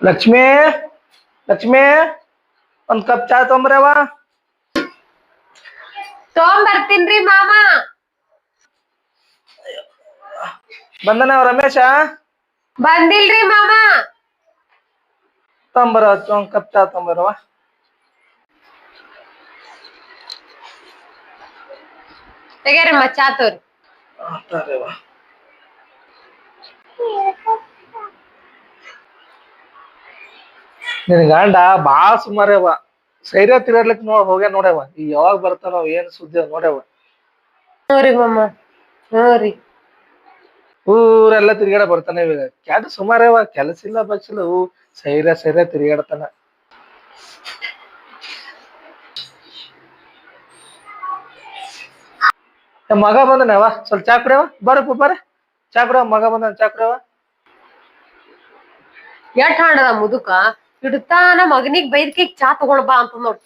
ಲಕ್ಷ್ಮಿ ಲಕ್ಷ್ಮಿ ಒಂದ್ ಕಪ್ ಚಾ ತೊಂಬ್ರವ ತಗೊಂಬರ್ತೀನ್ರಿ ಮಾಮ ಬಂದನ ರಮೇಶ ಬಂದಿಲ್ರಿ ಮಾಮ ತೊಂಬರ ಒಂದ್ ಕಪ್ ಚಾ ತೊಂಬರವ ತೆಗೇರಿ ಮಚ್ಚ ಆತವ್ರಿ ನಿನ್ ಗಂಡ ಬಾಳ ಸುಮಾರವ ಸೈರ್ಯ ತಿರ್ಗಾಡ್ಲಿಕ್ ನೋಡ್ ಹೋಗ್ಯ ನೋಡ್ಯವ. ಈ ಯಾವಾಗ ಬರ್ತಾನೋ ಏನ್ ಸುದ್ದಿ ನೋಡ್ಯವ. ಹ್ಞೂ ರೀ ಮಾಮ ಹ್ಞೂ ರೀ. ಊರೆಲ್ಲ ತಿರ್ಗಾಡ ಬರ್ತಾನ ಇವಾಗ. ಕ್ಯಾಟ ಸುಮಾರವ ಕೆಲಸ ಇಲ್ಲ ಬಗ್ಸಿಲ್ಲ ಹೂ ಸೈರ್ಯ ಸೈರ್ಯ ತಿರ್ಗಾಡ್ತಾನ ಮಗ ಬಂದನವ? ಸ್ವಲ್ಪ ಚಾ ಕುಡಿಯವ? ಬರಪ್ಪ ಬರ ಚಾ ಕುಡಿಯವ? ಮಗ ಬಂದನ ಚಾ ಕುಡಿಯವ? ಎಷ್ಟ್ ಹಾಡದ ಮುದುಕ? ಇಡ್ತಾನ ಮಗನಿಗ್ ಬೈದ್ಕಿಗ್ ಚಾ ತಗೊಳ್ಬಾ ಅಂತ ನೋಡ್.